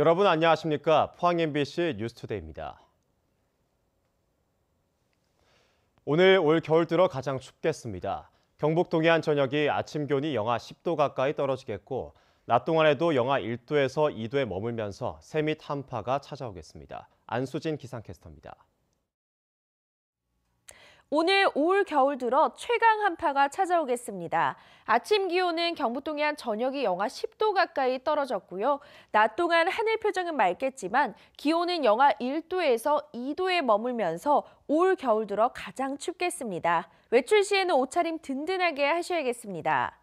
여러분 안녕하십니까? 포항 MBC 뉴스투데이입니다. 오늘 올 겨울 들어 가장 춥겠습니다. 경북 동해안 전역이 아침 기온이 영하 10도 가까이 떨어지겠고 낮 동안에도 영하 1도에서 2도에 머물면서 세미 한파가 찾아오겠습니다. 안수진 기상캐스터입니다. 오늘 올 겨울 들어 최강 한파가 찾아오겠습니다. 아침 기온은 경북 동해안 전역이 영하 10도 가까이 떨어졌고요. 낮 동안 하늘 표정은 맑겠지만 기온은 영하 1도에서 2도에 머물면서 올 겨울 들어 가장 춥겠습니다. 외출 시에는 옷차림 든든하게 하셔야겠습니다.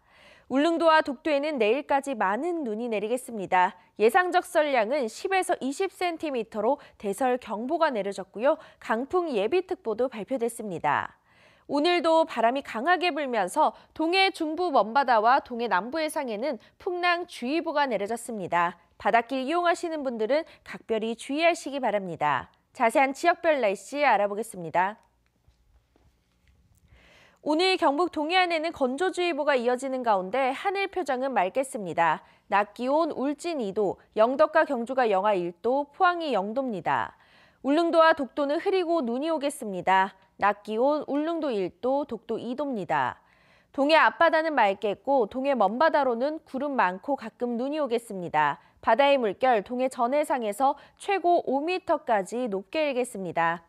울릉도와 독도에는 내일까지 많은 눈이 내리겠습니다. 예상 적 설량은 10에서 20cm로 대설 경보가 내려졌고요. 강풍 예비특보도 발표됐습니다. 오늘도 바람이 강하게 불면서 동해 중부 먼바다와 동해 남부 해상에는 풍랑 주의보가 내려졌습니다. 바닷길 이용하시는 분들은 각별히 주의하시기 바랍니다. 자세한 지역별 날씨 알아보겠습니다. 오늘 경북 동해안에는 건조주의보가 이어지는 가운데 하늘 표정은 맑겠습니다. 낮 기온 울진 2도, 영덕과 경주가 영하 1도, 포항이 0도입니다. 울릉도와 독도는 흐리고 눈이 오겠습니다. 낮 기온 울릉도 1도, 독도 2도입니다. 동해 앞바다는 맑겠고 동해 먼바다로는 구름 많고 가끔 눈이 오겠습니다. 바다의 물결 동해 전해상에서 최고 5m까지 높게 일겠습니다.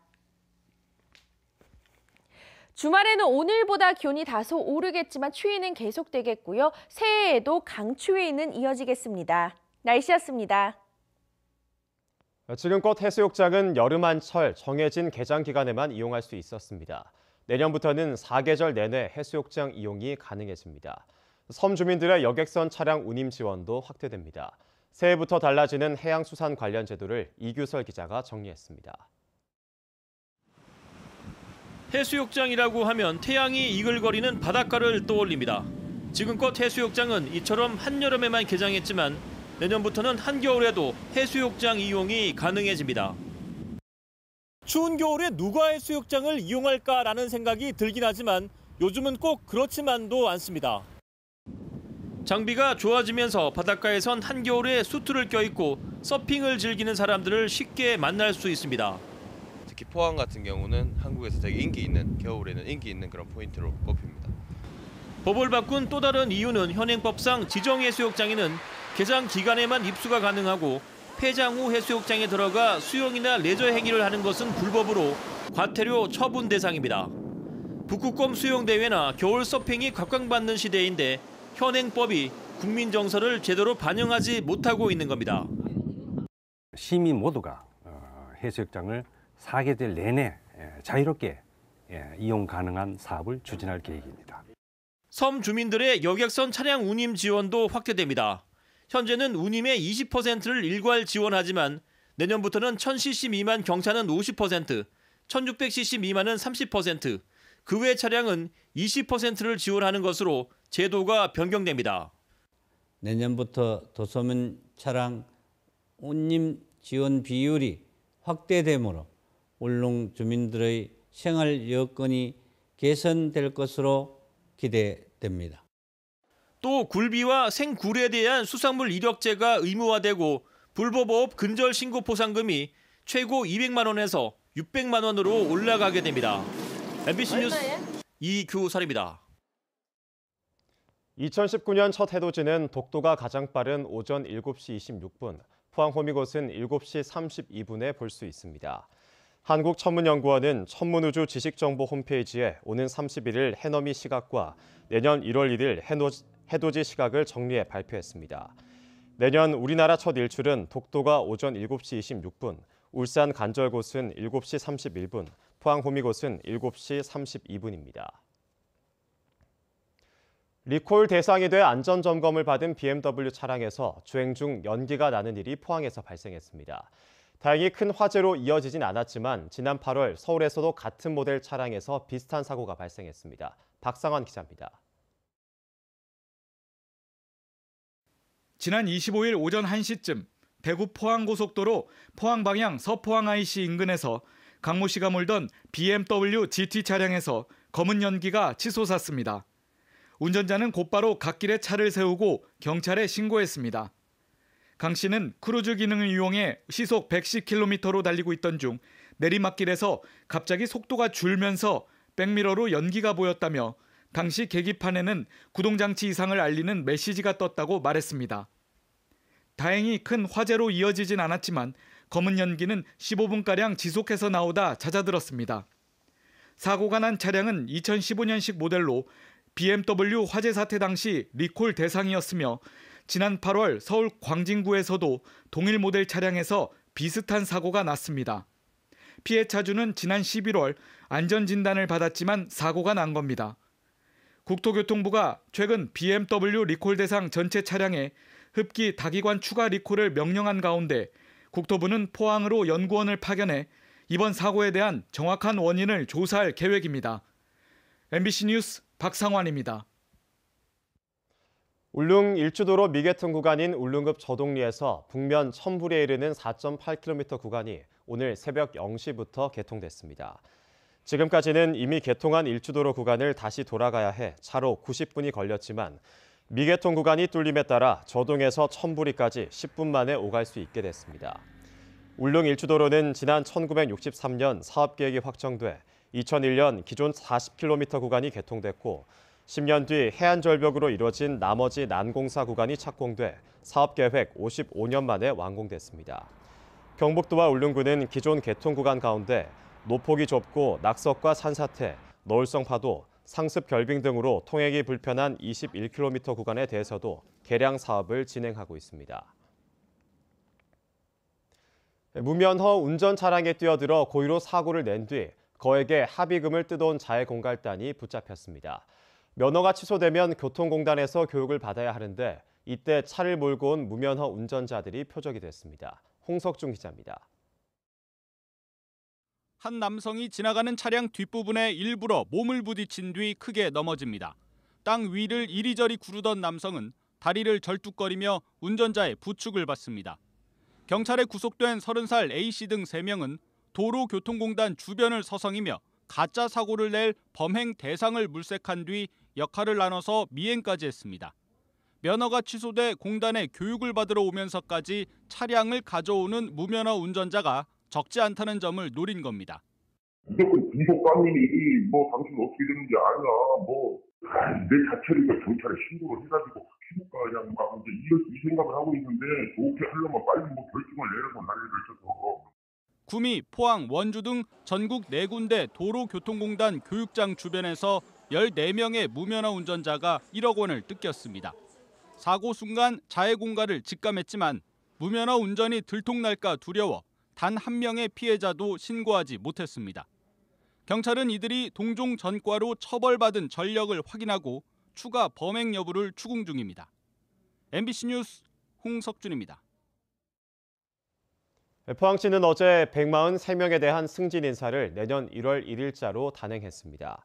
주말에는 오늘보다 기온이 다소 오르겠지만 추위는 계속되겠고요. 새해에도 강추위는 이어지겠습니다. 날씨였습니다. 지금껏 해수욕장은 여름 한철 정해진 개장 기간에만 이용할 수 있었습니다. 내년부터는 사계절 내내 해수욕장 이용이 가능해집니다. 섬 주민들의 여객선 차량 운임 지원도 확대됩니다. 새해부터 달라지는 해양수산 관련 제도를 이규설 기자가 정리했습니다. 해수욕장이라고 하면 태양이 이글거리는 바닷가를 떠올립니다. 지금껏 해수욕장은 이처럼 한여름에만 개장했지만 내년부터는 한겨울에도 해수욕장 이용이 가능해집니다. 추운 겨울에 누가 해수욕장을 이용할까라는 생각이 들긴 하지만 요즘은 꼭 그렇지만도 않습니다. 장비가 좋아지면서 바닷가에선 한겨울에 수트를 껴입고 서핑을 즐기는 사람들을 쉽게 만날 수 있습니다. 특히 포항 같은 경우는 한국에서 되게 인기 있는 겨울에는 인기 있는 그런 포인트로 꼽힙니다. 법을 바꾼 또 다른 이유는 현행법상 지정 해수욕장에는 개장 기간에만 입수가 가능하고 폐장 후 해수욕장에 들어가 수영이나 레저 행위를 하는 것은 불법으로 과태료 처분 대상입니다. 북극곰 수영 대회나 겨울 서핑이 각광받는 시대인데 현행법이 국민 정서를 제대로 반영하지 못하고 있는 겁니다. 시민 모두가 어, 해수욕장을 사계절 내내 자유롭게 이용 가능한 사업을 추진할 계획입니다. 섬 주민들의 여객선 차량 운임 지원도 확대됩니다. 현재는 운임의 20%를 일괄 지원하지만 내년부터는 1000cc 미만 경차는 50%, 1600cc 미만은 30%, 그 외 차량은 20%를 지원하는 것으로 제도가 변경됩니다. 내년부터 도소면 차량 운임 지원 비율이 확대되므로 울릉 주민들의 생활 여건이 개선될 것으로 기대됩니다. 또 굴비와 생굴에 대한 수산물 이력제가 의무화되고 불법어업 근절 신고 포상금이 최고 200만 원에서 600만 원으로 올라가게 됩니다. MBC 뉴스 이규설입니다. 2019년 첫 해돋이는 독도가 가장 빠른 오전 7시 26분, 포항 호미곶은 7시 32분에 볼 수 있습니다. 한국천문연구원은 천문우주 지식정보 홈페이지에 오는 31일 해넘이 시각과 내년 1월 1일 해돋이 시각을 정리해 발표했습니다. 내년 우리나라 첫 일출은 독도가 오전 7시 26분, 울산 간절곶은 7시 31분, 포항 호미곶은 7시 32분입니다. 리콜 대상이 돼 안전 점검을 받은 BMW 차량에서 주행 중 연기가 나는 일이 포항에서 발생했습니다. 다행히 큰 화재로 이어지진 않았지만 지난 8월 서울에서도 같은 모델 차량에서 비슷한 사고가 발생했습니다. 박상환 기자입니다. 지난 25일 오전 1시쯤 대구 포항 고속도로 포항 방향 서포항 IC 인근에서 강모 씨가 몰던 BMW GT 차량에서 검은 연기가 치솟았습니다. 운전자는 곧바로 갓길에 차를 세우고 경찰에 신고했습니다. 강 씨는 크루즈 기능을 이용해 시속 110km로 달리고 있던 중 내리막길에서 갑자기 속도가 줄면서 백미러로 연기가 보였다며 당시 계기판에는 구동장치 이상을 알리는 메시지가 떴다고 말했습니다. 다행히 큰 화재로 이어지진 않았지만 검은 연기는 15분가량 지속해서 나오다 잦아들었습니다. 사고가 난 차량은 2015년식 모델로 BMW 화재 사태 당시 리콜 대상이었으며 지난 8월 서울 광진구에서도 동일 모델 차량에서 비슷한 사고가 났습니다. 피해 차주는 지난 11월 안전 진단을 받았지만 사고가 난 겁니다. 국토교통부가 최근 BMW 리콜 대상 전체 차량에 흡기 다기관 추가 리콜을 명령한 가운데 국토부는 포항으로 연구원을 파견해 이번 사고에 대한 정확한 원인을 조사할 계획입니다. MBC 뉴스 박상환입니다. 울릉 일주도로 미개통 구간인 울릉급 저동리에서 북면 천불에 이르는 4.8km 구간이 오늘 새벽 0시부터 개통됐습니다. 지금까지는 이미 개통한 일주도로 구간을 다시 돌아가야 해 차로 90분이 걸렸지만 미개통 구간이 뚫림에 따라 저동에서 천부리까지 10분 만에 오갈 수 있게 됐습니다. 울릉 일주도로는 지난 1963년 사업계획이 확정돼 2001년 기존 40km 구간이 개통됐고 10년 뒤 해안 절벽으로 이뤄진 나머지 난공사 구간이 착공돼 사업 계획 55년 만에 완공됐습니다. 경북도와 울릉구는 기존 개통 구간 가운데 노폭이 좁고 낙석과 산사태, 너울성 파도, 상습 결빙 등으로 통행이 불편한 21km 구간에 대해서도 개량 사업을 진행하고 있습니다. 무면허 운전 차량에 뛰어들어 고의로 사고를 낸 뒤 거액의 합의금을 뜯어온 자해 공갈단이 붙잡혔습니다. 면허가 취소되면 교통공단에서 교육을 받아야 하는데 이때 차를 몰고 온 무면허 운전자들이 표적이 됐습니다. 홍석중 기자입니다. 한 남성이 지나가는 차량 뒷부분에 일부러 몸을 부딪힌 뒤 크게 넘어집니다. 땅 위를 이리저리 구르던 남성은 다리를 절뚝거리며 운전자의 부축을 받습니다. 경찰에 구속된 30살 A씨 등 3명은 도로교통공단 주변을 서성이며 가짜 사고를 낼 범행 대상을 물색한 뒤 역할을 나눠서 미행까지 했습니다. 면허가 취소돼 공단에 교육을 받으러 오면서까지 차량을 가져오는 무면허 운전자가 적지 않다는 점을 노린 겁니다. 무조건 중소감님이 뭐 당신 어떻게 되는지 아냐 뭐내 자체니까 경찰에 신고를 해가지고 해볼까 그냥 막 이제 이 생각을 하고 있는데 좋게 하려면 빨리 뭐 결정을 내려고 난리를 쳐서 구미, 포항, 원주 등 전국 4군데 도로교통공단 교육장 주변에서 14명의 무면허 운전자가 1억 원을 뜯겼습니다. 사고 순간 자해 공갈을 직감했지만 무면허 운전이 들통날까 두려워 단 한 명의 피해자도 신고하지 못했습니다. 경찰은 이들이 동종 전과로 처벌받은 전력을 확인하고 추가 범행 여부를 추궁 중입니다. MBC 뉴스 홍석준입니다. 포항시는 어제 143명에 대한 승진 인사를 내년 1월 1일자로 단행했습니다.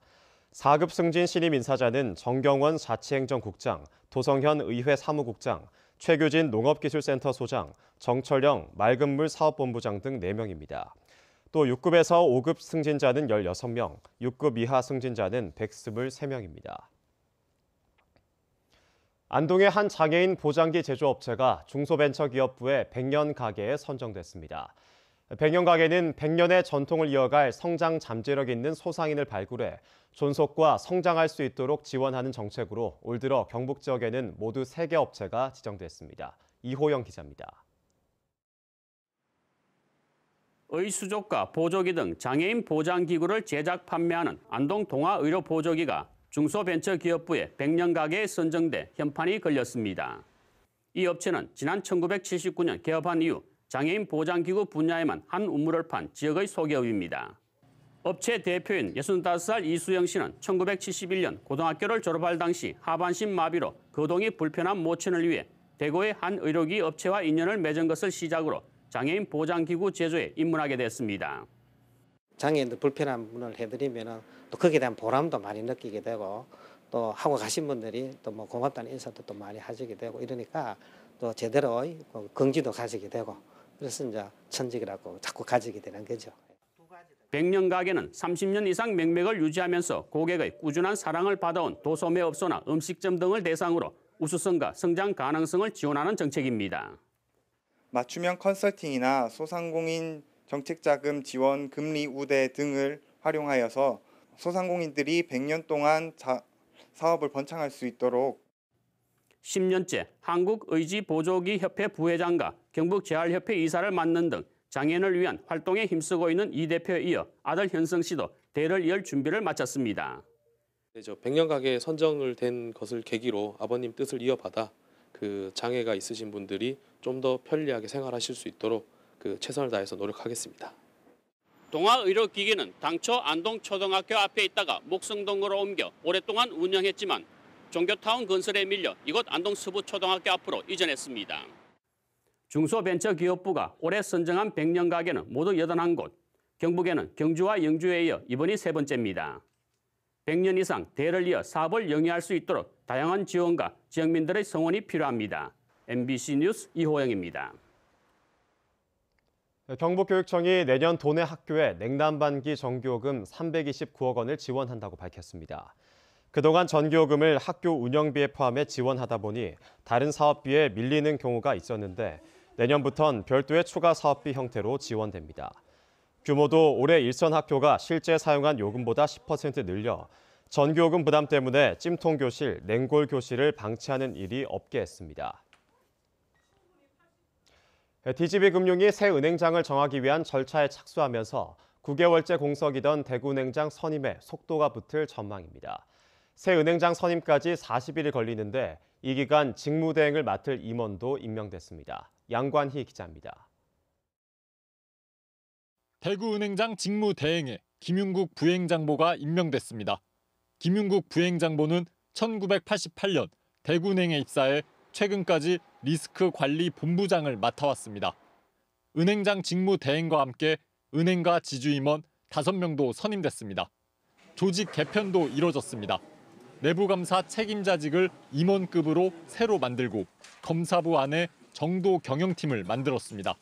4급 승진 신임 인사자는 정경원 자치행정국장, 도성현 의회 사무국장, 최규진 농업기술센터 소장, 정철영 맑은물 사업본부장 등 4명입니다. 또 6급에서 5급 승진자는 16명, 6급 이하 승진자는 123명입니다. 안동의 한 장애인 보장기 제조업체가 중소벤처기업부의 100년 가게에 선정됐습니다. 100년 가게는 100년의 전통을 이어갈 성장 잠재력 있는 소상인을 발굴해 존속과 성장할 수 있도록 지원하는 정책으로 올 들어 경북 지역에는 모두 3개 업체가 지정됐습니다. 이호영 기자입니다. 의수족과 보조기 등 장애인 보장기구를 제작 판매하는 안동 동아의료보조기가 중소벤처기업부의 100년 가게에 선정돼 현판이 걸렸습니다. 이 업체는 지난 1979년 개업한 이후 장애인 보장기구 분야에만 한 우물을 판 지역의 소기업입니다. 업체 대표인 65살 이수영 씨는 1971년 고등학교를 졸업할 당시 하반신 마비로 거동이 불편한 모친을 위해 대구의 한 의료기 업체와 인연을 맺은 것을 시작으로 장애인 보장기구 제조에 입문하게 됐습니다. 장애인들 불편한 부분을 해드리면 또 거기에 대한 보람도 많이 느끼게 되고 또 하고 가신 분들이 또 뭐 고맙다는 인사도 또 많이 하시게 되고 이러니까 또 제대로의 긍지도 가지게 되고 그래서 이제 천직이라고 자꾸 가지게 되는 거죠. 100년 가게는 30년 이상 명맥을 유지하면서 고객의 꾸준한 사랑을 받아온 도소매업소나 음식점 등을 대상으로 우수성과 성장 가능성을 지원하는 정책입니다. 맞춤형 컨설팅이나 소상공인 정책자금 지원 금리 우대 등을 활용하여서 소상공인들이 100년 동안 자, 사업을 번창할 수 있도록 10년째 한국의지보조기 협회 부회장과 경북재활협회 이사를 맡는 등 장애인을 위한 활동에 힘쓰고 있는 이 대표에 이어 아들 현성 씨도 대를 이을 준비를 마쳤습니다. 네, 저 100년 가게 선정을 된 것을 계기로 아버님 뜻을 이어받아 그 장애가 있으신 분들이 좀 더 편리하게 생활하실 수 있도록 그 최선을 다해서 노력하겠습니다. 동아의료기기는 당초 안동초등학교 앞에 있다가 목성동으로 옮겨 오랫동안 운영했지만 종교타운 건설에 밀려 이곳 안동서부초등학교 앞으로 이전했습니다. 중소벤처기업부가 올해 선정한 100년 가게는 모두 81곳, 경북에는 경주와 영주에 이어 이번이 세 번째입니다. 100년 이상 대를 이어 사업을 영위할 수 있도록 다양한 지원과 지역민들의 성원이 필요합니다. MBC 뉴스 이호영입니다. 경북교육청이 내년 도내 학교에 냉난반기 전교금 329억 원을 지원한다고 밝혔습니다. 그동안 전교금을 학교 운영비에 포함해 지원하다 보니 다른 사업비에 밀리는 경우가 있었는데 내년부턴 별도의 추가 사업비 형태로 지원됩니다. 규모도 올해 일선 학교가 실제 사용한 요금보다 10% 늘려 전교금 부담 때문에 찜통 교실, 냉골 교실을 방치하는 일이 없게 했습니다. DGB 금융이 새 은행장을 정하기 위한 절차에 착수하면서 9개월째 공석이던 대구은행장 선임에 속도가 붙을 전망입니다. 새 은행장 선임까지 40일이 걸리는데 이 기간 직무대행을 맡을 임원도 임명됐습니다. 양관희 기자입니다. 대구은행장 직무 대행에 김윤국 부행장보가 임명됐습니다. 김윤국 부행장보는 1988년 대구은행에 입사해 최근까지 리스크 관리 본부장을 맡아왔습니다. 은행장 직무 대행과 함께 은행가 지주임원 5명도 선임됐습니다. 조직 개편도 이뤄졌습니다. 내부감사 책임자직을 임원급으로 새로 만들고 검사부 안에 정도 경영팀을 만들었습니다.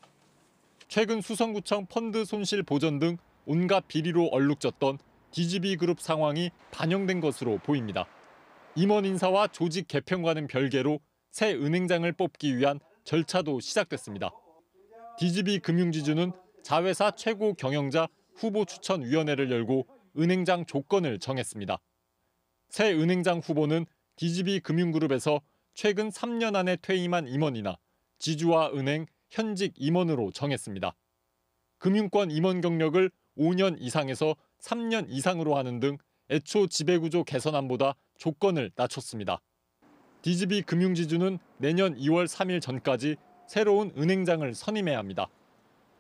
최근 수성구청 펀드 손실 보전 등 온갖 비리로 얼룩졌던 DGB 그룹 상황이 반영된 것으로 보입니다. 임원 인사와 조직 개편과는 별개로 새 은행장을 뽑기 위한 절차도 시작됐습니다. DGB 금융지주는 자회사 최고 경영자 후보 추천위원회를 열고 은행장 조건을 정했습니다. 새 은행장 후보는 DGB 금융그룹에서 최근 3년 안에 퇴임한 임원이나 지주와 은행 현직 임원으로 정했습니다. 금융권 임원 경력을 5년 이상에서 3년 이상으로 하는 등 애초 지배구조 개선안보다 조건을 낮췄습니다. DGB 금융지주는 내년 2월 3일 전까지 새로운 은행장을 선임해야 합니다.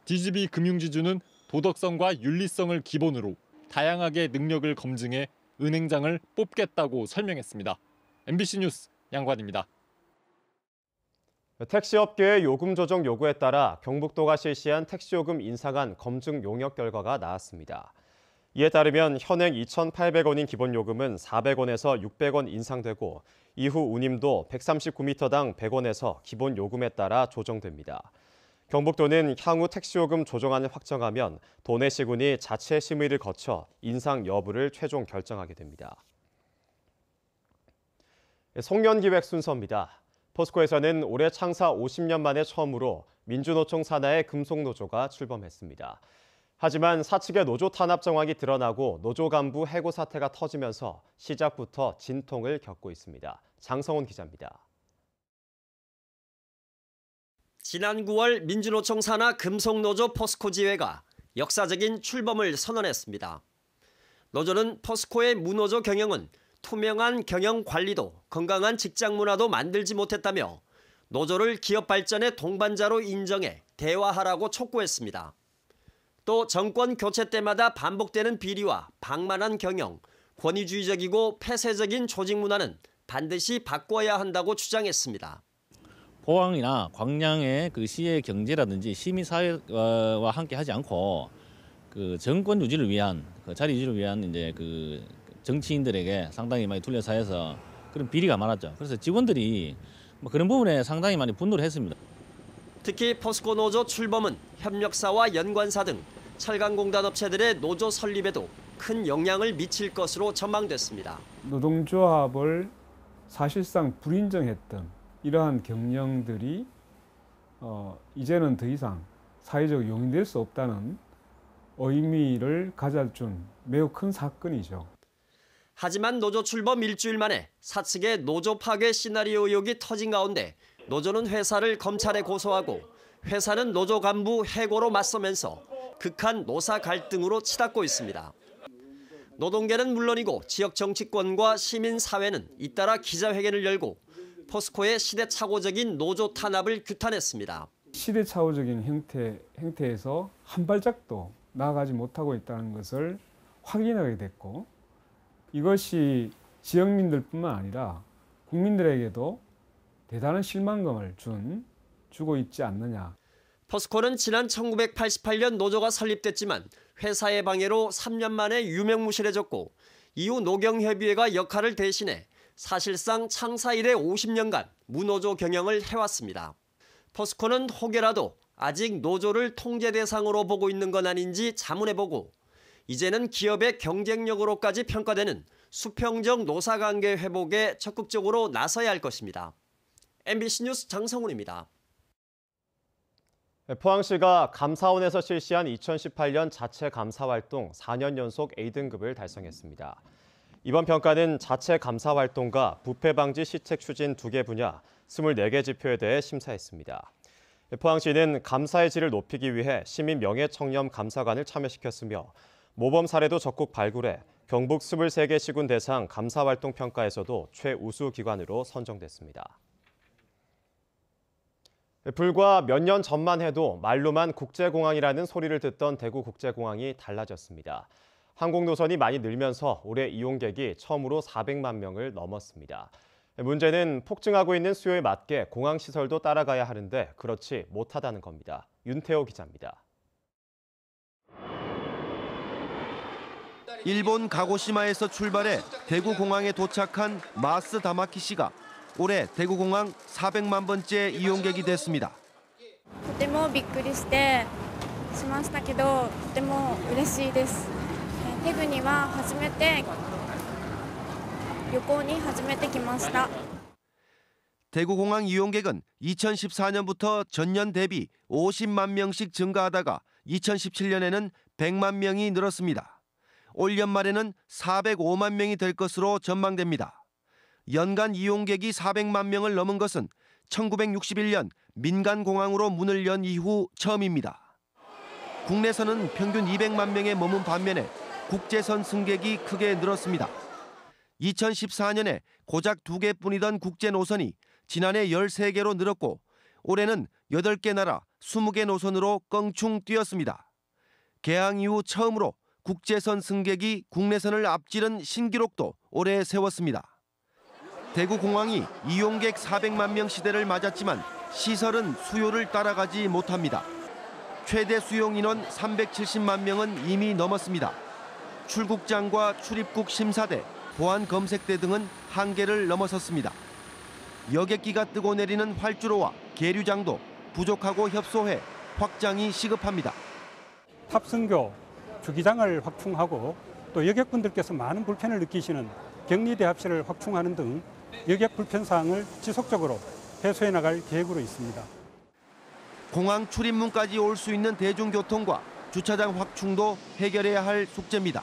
DGB 금융지주는 도덕성과 윤리성을 기본으로 다양하게 능력을 검증해 은행장을 뽑겠다고 설명했습니다. MBC 뉴스 양관입니다. 택시업계의 요금 조정 요구에 따라 경북도가 실시한 택시요금 인상 안 검증 용역 결과가 나왔습니다. 이에 따르면 현행 2,800원인 기본 요금은 400원에서 600원 인상되고 이후 운임도 139m당 100원에서 기본 요금에 따라 조정됩니다. 경북도는 향후 택시요금 조정안을 확정하면 도내 시군이 자체 심의를 거쳐 인상 여부를 최종 결정하게 됩니다. 송년기획 순서입니다. 포스코에서는 올해 창사 50년 만에 처음으로 민주노총 산하의 금속노조가 출범했습니다. 하지만 사측의 노조 탄압 정황이 드러나고 노조 간부 해고 사태가 터지면서 시작부터 진통을 겪고 있습니다. 장성훈 기자입니다. 지난 9월 민주노총 산하 금속노조 포스코 지회가 역사적인 출범을 선언했습니다. 노조는 포스코의 무노조 경영은 투명한 경영 관리도 건강한 직장 문화도 만들지 못했다며 노조를 기업 발전의 동반자로 인정해 대화하라고 촉구했습니다. 또 정권 교체 때마다 반복되는 비리와 방만한 경영, 권위주의적이고 폐쇄적인 조직 문화는 반드시 바꿔야 한다고 주장했습니다. 포항이나 광양의 그 시의 경제라든지 시민 사회와 함께 하지 않고 그 정권 유지를 위한 그 자리 유지를 위한 이제 그 정치인들에게 상당히 많이 둘러싸여서 그런 비리가 많았죠. 그래서 직원들이 뭐 그런 부분에 상당히 많이 분노를 했습니다. 특히 포스코 노조 출범은 협력사와 연관사 등 철강공단 업체들의 노조 설립에도 큰 영향을 미칠 것으로 전망됐습니다. 노동조합을 사실상 불인정했던 이러한 경영들이 어, 이제는 더 이상 사회적 용인될 수 없다는 의미를 가져준 매우 큰 사건이죠. 하지만 노조 출범 일주일 만에 사측의 노조 파괴 시나리오 의혹이 터진 가운데 노조는 회사를 검찰에 고소하고 회사는 노조 간부 해고로 맞서면서 극한 노사 갈등으로 치닫고 있습니다. 노동계는 물론이고 지역 정치권과 시민 사회는 잇따라 기자회견을 열고 포스코의 시대착오적인 노조 탄압을 규탄했습니다. 시대착오적인 형태, 형태에서 한 발짝도 나아가지 못하고 있다는 것을 확인하게 됐고 이것이 지역민들뿐만 아니라 국민들에게도 대단한 실망감을 준 주고 있지 않느냐. 포스코는 지난 1988년 노조가 설립됐지만 회사의 방해로 3년 만에 유명무실해졌고 이후 노경협의회가 역할을 대신해 사실상 창사 이래 50년간 무노조 경영을 해왔습니다. 포스코는 혹여라도 아직 노조를 통제 대상으로 보고 있는 건 아닌지 자문해보고 이제는 기업의 경쟁력으로까지 평가되는 수평적 노사관계 회복에 적극적으로 나서야 할 것입니다. MBC 뉴스 장성훈입니다. 포항시가 감사원에서 실시한 2018년 자체 감사 활동 4년 연속 A등급을 달성했습니다. 이번 평가는 자체 감사 활동과 부패 방지 시책 추진 두 개 분야 24개 지표에 대해 심사했습니다. 포항시는 감사의 질을 높이기 위해 시민 명예청렴 감사관을 참여시켰으며 모범 사례도 적극 발굴해 경북 23개 시군 대상 감사 활동 평가에서도 최우수 기관으로 선정됐습니다. 불과 몇 년 전만 해도 말로만 국제공항이라는 소리를 듣던 대구국제공항이 달라졌습니다. 항공 노선이 많이 늘면서 올해 이용객이 처음으로 400만 명을 넘었습니다. 문제는 폭증하고 있는 수요에 맞게 공항 시설도 따라가야 하는데 그렇지 못하다는 겁니다. 윤태호 기자입니다. 일본 가고시마에서 출발해 대구공항에 도착한 마스 다마키 씨가 올해 대구공항 400만 번째 이용객이 됐습니다. とてもびっくりしてしましたけどとても嬉しいですえーテグには初めて旅行に初めて来ました 대구공항 이용객은 2014년부터 전년 대비 50만 명씩 증가하다가 2017년에는 100만 명이 늘었습니다. 올 연말에는 405만 명이 될 것으로 전망됩니다. 연간 이용객이 400만 명을 넘은 것은 1961년 민간 공항으로 문을 연 이후 처음입니다. 국내선은 평균 200만 명에 머문 반면에 국제선 승객이 크게 늘었습니다. 2014년에 고작 2개뿐이던 국제 노선이 지난해 13개로 늘었고 올해는 8개 나라 20개 노선으로 껑충 뛰었습니다. 개항 이후 처음으로 국제선 승객이 국내선을 앞지른 신기록도 올해 세웠습니다. 대구 공항이 이용객 400만 명 시대를 맞았지만 시설은 수요를 따라가지 못합니다. 최대 수용 인원 370만 명은 이미 넘었습니다. 출국장과 출입국 심사대, 보안 검색대 등은 한계를 넘어섰습니다. 여객기가 뜨고 내리는 활주로와 계류장도 부족하고 협소해 확장이 시급합니다. 탑승교 주기장을 확충하고 또 여객분들께서 많은 불편을 느끼시는 격리 대합실을 확충하는 등 여객 불편 사항을 지속적으로 해소해 나갈 계획으로 있습니다. 공항 출입문까지 올 수 있는 대중교통과 주차장 확충도 해결해야 할 숙제입니다.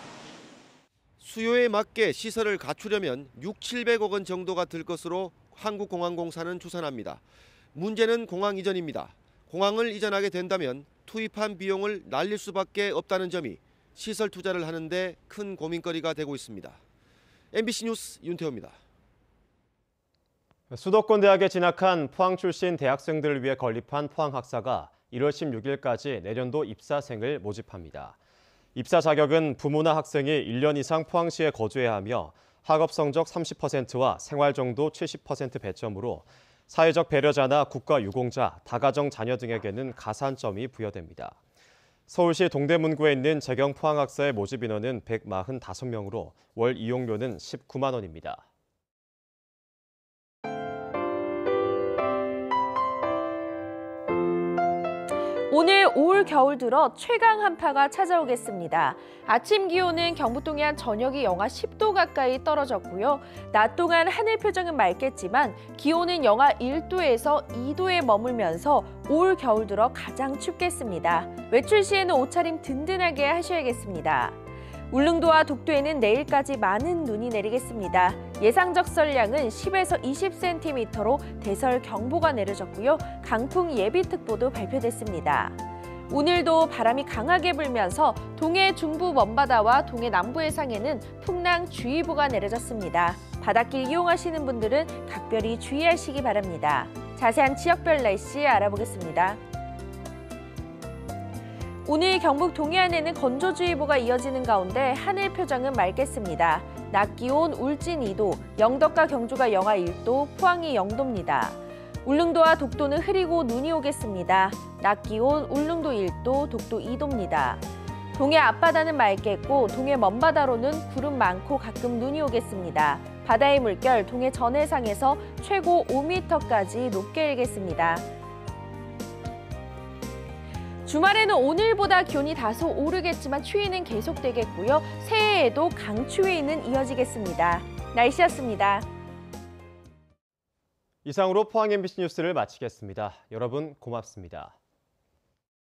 수요에 맞게 시설을 갖추려면 6, 700억 원 정도가 들 것으로 한국공항공사는 추산합니다. 문제는 공항 이전입니다. 공항을 이전하게 된다면 투입한 비용을 날릴 수밖에 없다는 점이 시설 투자를 하는데 큰 고민거리가 되고 있습니다. MBC 뉴스 윤태호입니다. 수도권 대학에 진학한 포항 출신 대학생들을 위해 건립한 포항 학사가 1월 16일까지 내년도 입사생을 모집합니다. 입사 자격은 부모나 학생이 1년 이상 포항시에 거주해야 하며 학업 성적 30%와 생활 정도 70% 배점으로 사회적 배려자나 국가 유공자, 다가정 자녀 등에게는 가산점이 부여됩니다. 서울시 동대문구에 있는 재경 포항학사의 모집 인원은 145명으로 월 이용료는 19만 원입니다. 올 겨울 들어 최강 한파가 찾아오겠습니다. 아침 기온은 경북 동해안 전역이 영하 10도 가까이 떨어졌고요. 낮 동안 하늘 표정은 맑겠지만 기온은 영하 1도에서 2도에 머물면서 올 겨울 들어 가장 춥겠습니다. 외출 시에는 옷차림 든든하게 하셔야겠습니다. 울릉도와 독도에는 내일까지 많은 눈이 내리겠습니다. 예상 적 설량은 10에서 20cm로 대설 경보가 내려졌고요. 강풍 예비특보도 발표됐습니다. 오늘도 바람이 강하게 불면서 동해 중부 먼바다와 동해 남부 해상에는 풍랑주의보가 내려졌습니다. 바닷길 이용하시는 분들은 각별히 주의하시기 바랍니다. 자세한 지역별 날씨 알아보겠습니다. 오늘 경북 동해안에는 건조주의보가 이어지는 가운데 하늘 표정은 맑겠습니다. 낮 기온 울진 2도, 영덕과 경주가 영하 1도, 포항이 0도입니다. 울릉도와 독도는 흐리고 눈이 오겠습니다. 낮 기온 울릉도 1도, 독도 2도입니다. 동해 앞바다는 맑겠고 동해 먼바다로는 구름 많고 가끔 눈이 오겠습니다. 바다의 물결 동해 전해상에서 최고 5m까지 높게 일겠습니다. 주말에는 오늘보다 기온이 다소 오르겠지만 추위는 계속되겠고요. 새해에도 강추위는 이어지겠습니다. 날씨였습니다. 이상으로 포항 MBC 뉴스를 마치겠습니다. 여러분 고맙습니다.